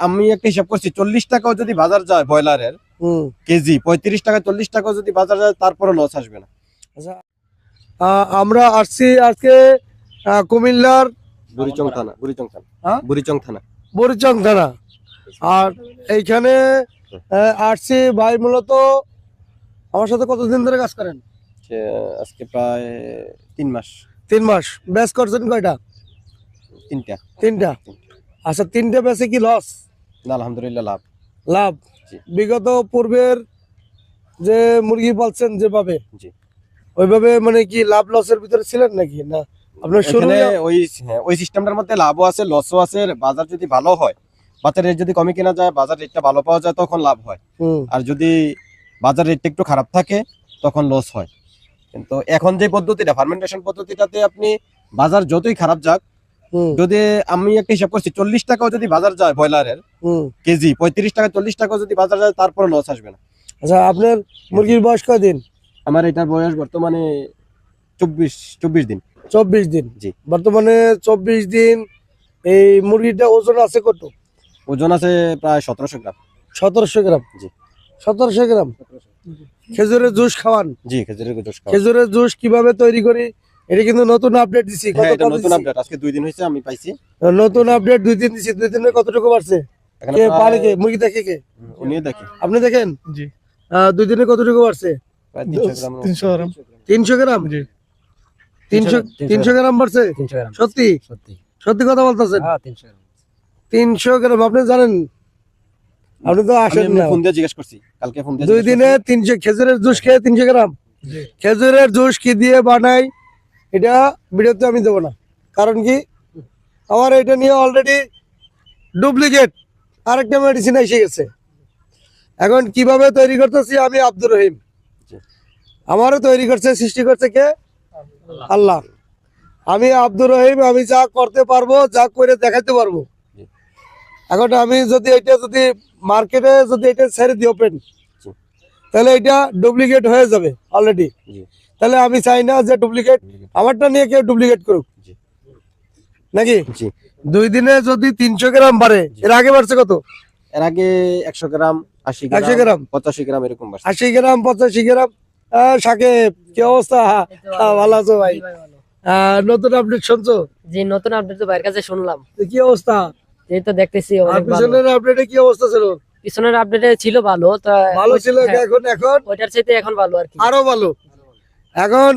আমি একটা হিসাব করছি চল্লিশ টাকাও যদি বাজার যায় ব্রয়লারের হুম। কেজি পঁয়ত্রিশ টাকা চল্লিশ টাকাও যদি বাজার যায় তারপরে লস আসবে না। আচ্ছা। আমরা আসছি আজকে কুমিল্লার বুড়িচং থানা বুড়িচং থানা। হ্যাঁ? বুড়িচং থানা। বরিচং থানা। আর এইখানে আহ, আসছি ভাই মূলত আমার সাথে কতদিন ধরে কাজ করেন? আজকে প্রায় তিন মাস। তিন মাস। ব্যাস করছেন কয়টা? তিনটা। তিনটা। আচ্ছা তিনটা ব্যাচে কি লস আলহামদুলিল্লাহ লাভ। লাভ। বিগত পূর্বের যে মুরগি পালছেন যেভাবে ওইভাবে মানে কি লাভ লসের ভিতরে ছিলেন নাকি? না আপনার এখানে ওই হ্যাঁ, ওই সিস্টেমটার মধ্যে লাভও আছে লসও আছে বাজার যদি ভালো হয় বাজার রেট যদি কমে কেনা যায় বাজার রেটটা ভালো পাওয়া যায় তখন লাভ হয়। আর যদি বাজার রেটটা একটু খারাপ থাকে তখন লস হয়। কিন্তু এখন যে পদ্ধতিটা ফার্মেন্টেশন পদ্ধতিটাতে আপনি বাজার যতই খারাপ যাক যদি আমি একটা হিসাব করছি চল্লিশ টাকাও যদি বাজার যায় ব্রয়লারের কেজি পঁয়ত্রিশ টাকা চল্লিশ টাকাও যদি বাজার যায় তারপরে লস আসবে না। আচ্ছা আপনার মুরগির বয়স কয়দিন? আমার এটার বয়স বর্তমানে চব্বিশ চব্বিশ দিন। চব্বিশ দিন? জি। বর্তমানে চব্বিশ দিন এই মুরগিটা ওজন আছে কত? ওজন আছে প্রায় সতেরোশো গ্রাম। সতেরোশো গ্রাম? জি। সতেরোশো গ্রাম? খেজুরের জুস খাওয়ান? জি খেজুরের জুস। খেজুরের জুস কীভাবে তৈরি করি? এটা কিন্তু নতুন আপডেট দিছি। হ্যাঁ এটা নতুন আপডেট আজকে দুই দিন হয়েছে আমি পাইছি। নতুন আপডেট দুই দিন দিছি দুই দিনে কতটুকু বাড়ছে? কে পারে কে মুরগি দেখে কে? উনিও দেখি। আপনি দেখেন? জি। দুই দিনে কতটুকু বাড়ছে? প্রায় তিনশো গ্রাম তিনশো গ্রাম। জি। তিনশো তিনশো গ্রাম। বাড়ছে? তিনশো গ্রাম। সত্যি? সত্যি। সত্যি কথা বলতেছেন? হ্যাঁ তিনশো গ্রাম। তিনশো গ্রাম আপনি জানেন? আপনি তো আসেন না। ফোন দিয়ে জিজ্ঞেস করছি। কালকে ফোন দিয়ে দুই দিনে করছি। তিনশো খেজুরের জুস খেয়ে তিনশো গ্রাম। খেজুরের জুস কি দিয়ে বানাই? এটা ভিডিওতে আমি দেবো না। কারণ কি? আমার এটা নিয়ে অলরেডি ডুপ্লিকেট আরেকটা মেডিসিন এসে গেছে। এখন কীভাবে তৈরি করতেছি আমি আব্দুর রহিম। আমারও তৈরি করছে সৃষ্টি করছে কে? আল্লাহ। আমি আব্দুর রহিম আমি যা করতে পারব যা করে দেখাতে পারব। এখন আমি যদি এটা যদি মার্কেটে যদি এটা ছেড়ে দিই ওপেন জি। তাহলে এটা ডুপ্লিকেট হয়ে যাবে অলরেডি। তাহলে আমি চাই না যে ডুপ্লিকেট আমারটা নিয়ে কেউ ডুপ্লিকেট করুক। নাকি? দুই দিনে যদি তিনশো গ্রাম বাড়ে এর আগে বাড়ছে কত? এর আগে একশো গ্রাম আশি 100 গ্রাম গ্রাম? পঁচাশি গ্রাম এরকম আশি গ্রাম পঁচাশি গ্রাম। সাকিব কি অবস্থা? ভালো। আছো ভাই? নতুন আপডেট শুনছো? জি নতুন আপডেট তো বাইরের কাছে শুনলাম। তো কি অবস্থা? এই তো দেখতেছি আর পিছনের আপডেটে কি অবস্থা ছিল? পিছনের আপডেটে ছিল ভালো তা ভালো ছিল হ্যাঁ, এখন এখন? ওইটার চাইতে এখন ভালো আর কি। আরও ভালো। এখন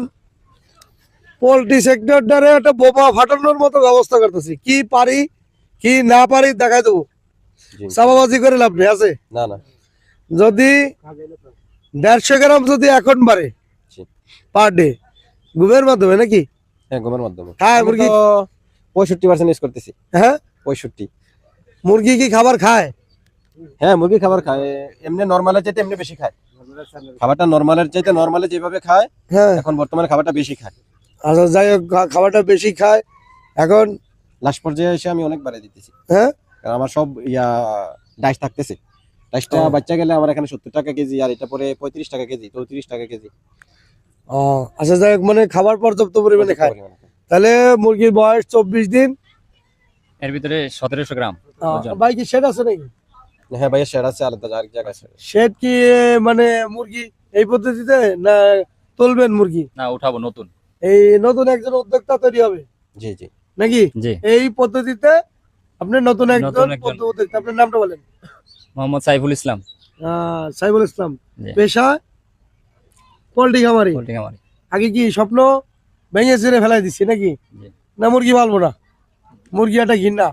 পোল্ট্রি সেক্টরটারে একটা বোমা ফাটানোর মতো ব্যবস্থা করতেছি। কি পারি কি না পারি দেখাই দেবো। চাপাবাজি করে লাভ নেই আছে? না না। যদি দেড়শো গ্রাম যদি এখন বাড়ে পার ডে ঘুমের মাধ্যমে নাকি? হ্যাঁ গমের মাধ্যমে। খায় মুরগি পঁয়ষট্টি পার্সেন্ট ইউজ করতেছি। হ্যাঁ? পঁয়ষট্টি। মুরগি কি খাবার খায়? হ্যাঁ মুরগি খাবার খায়। এমনি নর্মালের চাইতে এমনি বেশি খায়। খাবারটা নর্মালের চাইতে নর্মালে যেভাবে খায় হ্যাঁ। এখন বর্তমানে খাবারটা বেশি খায়। আচ্ছা যাই হোক খাবারটা বেশি খায়। এখন লাস্ট পর্যায়ে এসে আমি অনেক বাড়িয়ে দিতেছি। হ্যাঁ? কারণ আমার সব ইয়া ডাইস থাকতেছে। ডাইসটা বাচ্চা গেলে আমার এখানে সত্তর টাকা কেজি আর এটা পরে পঁয়ত্রিশ টাকা কেজি চৌত্রিশ টাকা কেজি। ও আচ্ছা যাই হোক মানে খাবার পর্যাপ্ত পরিমাণে খায়। তাহলে মুরগির বয়স চব্বিশ দিন। এর ভিতরে সতেরোশো গ্রাম। ভাই কি শেড আছে নাকি? হ্যাঁ ভাইয়া শেয়ার আছে আলাদা শেড কি মানে মুরগি এই পদ্ধতিতে না তুলবেন মুরগি? না উঠাবো নতুন। এই নতুন একজন উদ্যোক্তা তৈরি হবে? জি জি। নাকি? এই পদ্ধতিতে আপনি নতুন একজন উদ্যোক্তা আপনার নামটা বলেন। মোহাম্মদ সাইফুল ইসলাম। আহ, সাইবুল ইসলাম। পেশা? পোল্ট্রি খামারি। পোল্ট্রি খামারি। আগে কি স্বপ্ন ভেঙে ছেড়ে ফেলাই দিচ্ছি নাকি? না মুরগি পালবো না। মুরগি একটা ঘিন্না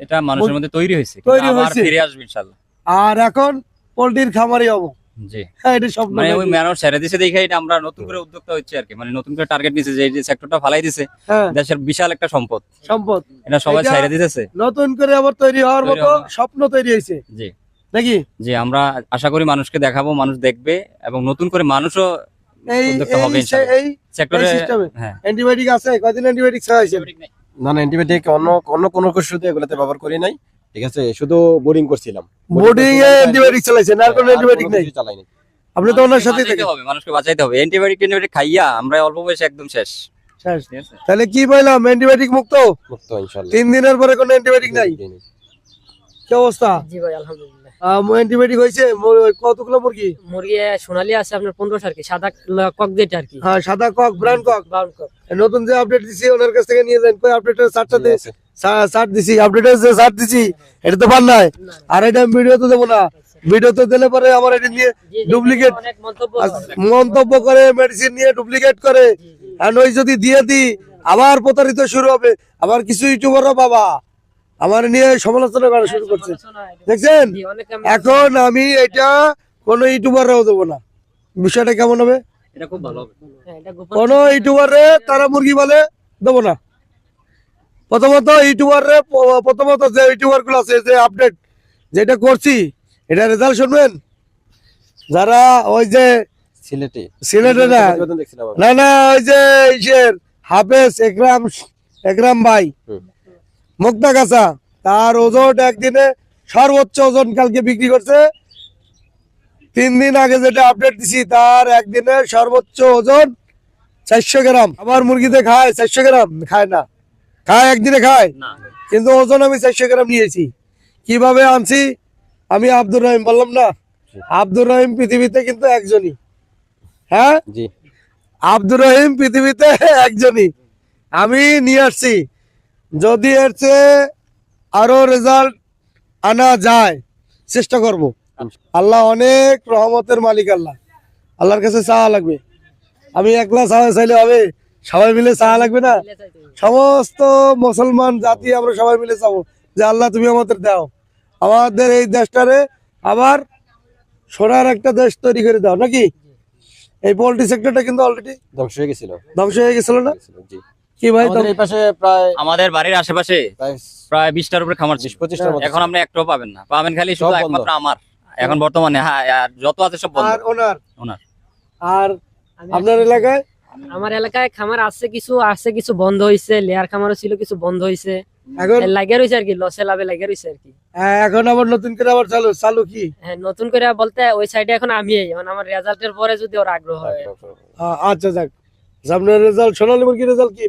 এটা মানুষের মধ্যে তৈরি হয়েছে তৈরি হয়েছে। ফিরে আসবে ইনশাল্লাহ আর এখন পোল্ট্রির খামারি হব। জি। হ্যাঁ এটা স্বপ্ন মানে ওই ছেড়ে দিছে দেখে এটা আমরা নতুন করে উদ্যোক্তা হচ্ছে আর কি। মানে নতুন করে টার্গেট নিছে যে এই সেক্টরটা ফালাই দিছে হ্যাঁ। দেশের বিশাল একটা সম্পদ। সম্পদ। এটা সবাই ছেড়ে দিতেছে। নতুন করে আবার তৈরি হওয়ার মতো স্বপ্ন তৈরি হয়েছে। জি। নাকি? জি আমরা আশা করি মানুষকে দেখাবো মানুষ দেখবে এবং নতুন করে মানুষও এই ইনশাআল্লাহ। সেক্টরে হ্যাঁ। অ্যান্টিবায়োটিক আছে কয়দিন অ্যান্টিবায়োটিক খাওয়াইছে না না অ্যান্টিবায়োটিক অন্য অন্য কোনো ওষুধ এগুলোতে ব্যবহার করি নাই। ঠিক আছে শুধু বোর্ডিং করছিলাম। বোর্ডিং এ অ্যান্টিবায়োটিক চালাইছেন আর কোনো অ্যান্টিবায়োটিক নাই? চালাই নাই। আপনি তো ওনার সাথেই হবে মানুষকে বাঁচাইতে হবে। অ্যান্টিবায়োটিক অ্যান্টিবায়োটিক খাইয়া আমরা অল্প বয়সে একদম শেষ। শেষ। তাহলে কি পাইলাম অ্যান্টিবায়োটিক মুক্ত? মুক্ত ইনশাআল্লাহ তিন দিনের পরে কোনো অ্যান্টিবায়োটিক নাই। কি অবস্থা? জি ভাই আলহামদুলিল্লাহ। অ্যান্টিবায়োটিক হয়েছে? কতগুলো মুরগি? মুরগি সোনালি আছে আপনার পনেরোশো আর কি সাদা কক যেটা আর কি। হ্যাঁ সাদা cock brown cock. Brown cock. নতুন যে আপডেট দিছি ওনার কাছ থেকে নিয়ে যান। কই আপডেটের চারটা জি, দে? দিছি আপডেটের যে চার্ট দিছি এটা তো পার নাই। আর এটা ভিডিও তো দেবো না। ভিডিও তো দিলে পরে আমার এটা নিয়ে ডুপ্লিকেট মন্তব্য মন্তব্য করে মেডিসিন নিয়ে ডুপ্লিকেট করে। আর ওই যদি দিয়ে দিই আবার প্রতারিত শুরু হবে। আবার কিছু ইউটিউবারও বাবা। আমার নিয়ে সমালোচনা করা শুরু করছে। দেখছেন? এখন আমি এটা কোনো ইউটিউবাররাও দেবো না। বিষয়টা কেমন হবে? এটা খুব ভালো হবে। হ্যাঁ, কোনো ইউটিউবারে তারা মুরগি বলে দেবো না। প্রথমত ইউটিউবারে প্রথমত যে ইউটিউবারগুলো আছে যে আপডেট যেটা করছি এটা রেজাল্ট শুনবেন? যারা ওই যে সিলেটে। সিলেটে না। না না ওই যে হাফেজ একরাম একরাম ভাই। মুক্তা গাছা তার ওজন একদিনে সর্বোচ্চ ওজন কালকে বিক্রি করছে। তিন দিন আগে যেটা আপডেট দিছি তার একদিনে সর্বোচ্চ ওজন চারশো গ্রাম। আমার মুরগিতে খায় চারশো গ্রাম খায় না। খায় একদিনে খায় কিন্তু ওজন আমি চারশো গ্রাম নিয়েছি। কীভাবে আনছি? আমি আব্দুর রহিম বললাম না। আব্দুর রহিম পৃথিবীতে কিন্তু একজনই। হ্যাঁ? জি। আব্দুর রহিম পৃথিবীতে একজনই। আমি নিয়ে আসছি। যদি এর চেয়ে আরও রেজাল্ট আনা যায় চেষ্টা করব। আল্লাহ অনেক রহমতের মালিক আল্লাহ। আল্লাহর কাছে চাওয়া লাগবে। আমি একলা চাওয়া চাইলে হবে। সবাই মিলে চাওয়া লাগবে না? সমস্ত মুসলমান জাতি আমরা সবাই মিলে চাবো যে আল্লাহ তুমি আমাদের দাও। আমাদের এই দেশটারে আবার সোনার একটা দেশ তৈরি করে দাও নাকি? এই পোল্ট্রি সেক্টরটা কিন্তু অলরেডি ধ্বংস হয়ে গেছিল। ধ্বংস হয়ে গেছিল না? জি। কি ভাই আমাদের এই পাশে প্রায় আমাদের বাড়ির আশেপাশে প্রায় বিশটার উপরে খামার ছিল। পঁচিশটার এখন আপনি একটাও পাবেন না। পাবেন খালি শুধু একমাত্র আমার। এখন বর্তমানে হ্যাঁ যত আছে সব বন্ধ। আর ওনার? ওনার। আর আপনার এলাকায়? আমার এলাকায় খামার আছে কিছু আছে কিছু বন্ধ হয়েছে লেয়ার খামারও ছিল কিছু বন্ধ এখন? লাগে আর কি লসে লাভে লাগে রয়েছে আর কি। হ্যাঁ, এখন আবার নতুন করে আবার চালু চালু কি? হ্যাঁ নতুন করে বলতে ওই সাইডে এখন আমি এখন আমার রেজাল্টের পরে যদি ওর আগ্রহ হয়। আচ্ছা যাক। রেজাল্ট সোনালী রেজাল্ট কি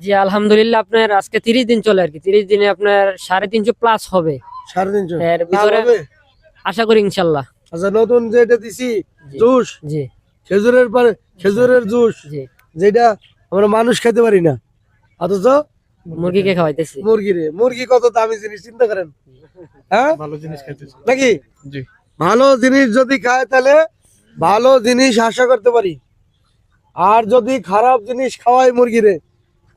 জি আলহামদুলিল্লাহ আপনার আজকে তিরিশ দিন চলে আর কি। তিরিশ দিনে আপনার সাড়ে তিনশো প্লাস হবে। সাড়ে তিনশো? এর ভিতরে আশা করি ইনশাল্লাহ। আচ্ছা নতুন যেটা দিছি জুস? জি। খেজুরের পরে খেজুরের জুস। জি। যেটা আমরা মানুষ খেতে পারি না। অথচ মুরগিকে খাওয়াইতেছি। মুরগি রে। মুরগি কত দামি জিনিস চিন্তা করেন। হ্যাঁ? ভালো জিনিস খাইতেছি। নাকি? জি। ভালো জিনিস যদি খায় তাহলে ভালো জিনিস আশা করতে পারি। আর যদি খারাপ জিনিস খাওয়াই মুরগিরে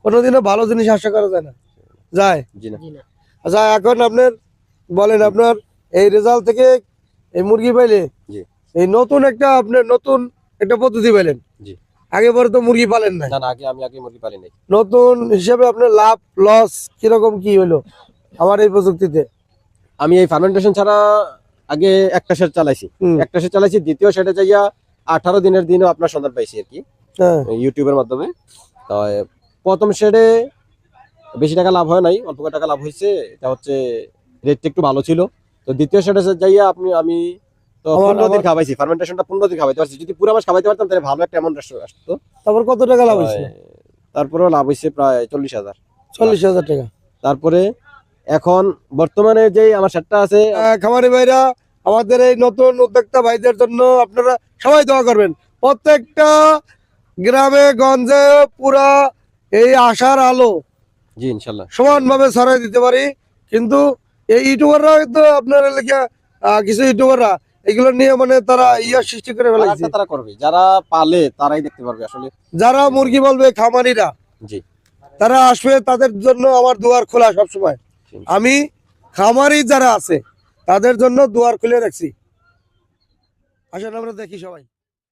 কোনোদিনও ভালো জিনিস আশা করা যায় না। যায়? আচ্ছা এখন আপনার বলেন আপনার এই রেজাল্ট থেকে এই মুরগি পাইলে এই নতুন একটা আপনার নতুন একটা পদ্ধতি পাইলেন। আগে পরে তো মুরগি পালেন না না না আগে আমি আগে মুরগি পালি নাই। নতুন হিসেবে আপনার লাভ লস কীরকম কি হলো আমার এই প্রযুক্তিতে? আমি এই ফার্মেন্টেশন ছাড়া আগে একটা সেট চালাইছি। হুম, একটা সেট চালাইছি দ্বিতীয় সেটে যাইয়া আঠারো দিনের দিনও আপনার সন্ধান পাইছি আর কি। ইউটিউবের মাধ্যমে। তো প্রথম শেডে বেশি টাকা লাভ হয় নাই অল্প টাকা লাভ হয়েছে। এটা হচ্ছে রেটটা একটু ভালো ছিল। তো দ্বিতীয় শেডে যাইয়া আপনি আমি তো পনেরো দিন খাওয়াইছি ফার্মেন্টেশনটা পনেরো দিন খাওয়াইতে পারছি। যদি পুরো মাস খাওয়াইতে পারতাম তাহলে ভালো একটা অ্যামাউন্ট আসতো তারপর কত টাকা লাভ হয়েছে? তারপরেও লাভ হয়েছে প্রায় চল্লিশ হাজার। চল্লিশ হাজার টাকা। তারপরে এখন বর্তমানে যে আমার সেটটা আছে আহ, খামারি ভাইরা আমাদের এই নতুন উদ্যোক্তা ভাইদের জন্য আপনারা সবাই দোয়া করবেন। প্রত্যেকটা গ্রামে গঞ্জে পুরা এই আশার আলো জি ইনশাল্লাহ। সমানভাবে ছড়াই দিতে পারি। কিন্তু এই ইউটিউবাররা তো আপনার এলাকা কিছু ইউটিউবাররা এগুলো নিয়ে মানে তারা ইয়া সৃষ্টি করে ফেলাইছে তারা করবে। যারা পালে তারাই দেখতে পারবে আসলে। যারা মুরগি বলবে খামারিরা জি। তারা আসবে তাদের জন্য আমার দুয়ার খোলা সবসময়। আমি খামারি যারা আছে তাদের জন্য দুয়ার খুলে রাখছি। আসলে আমরা দেখি সবাই।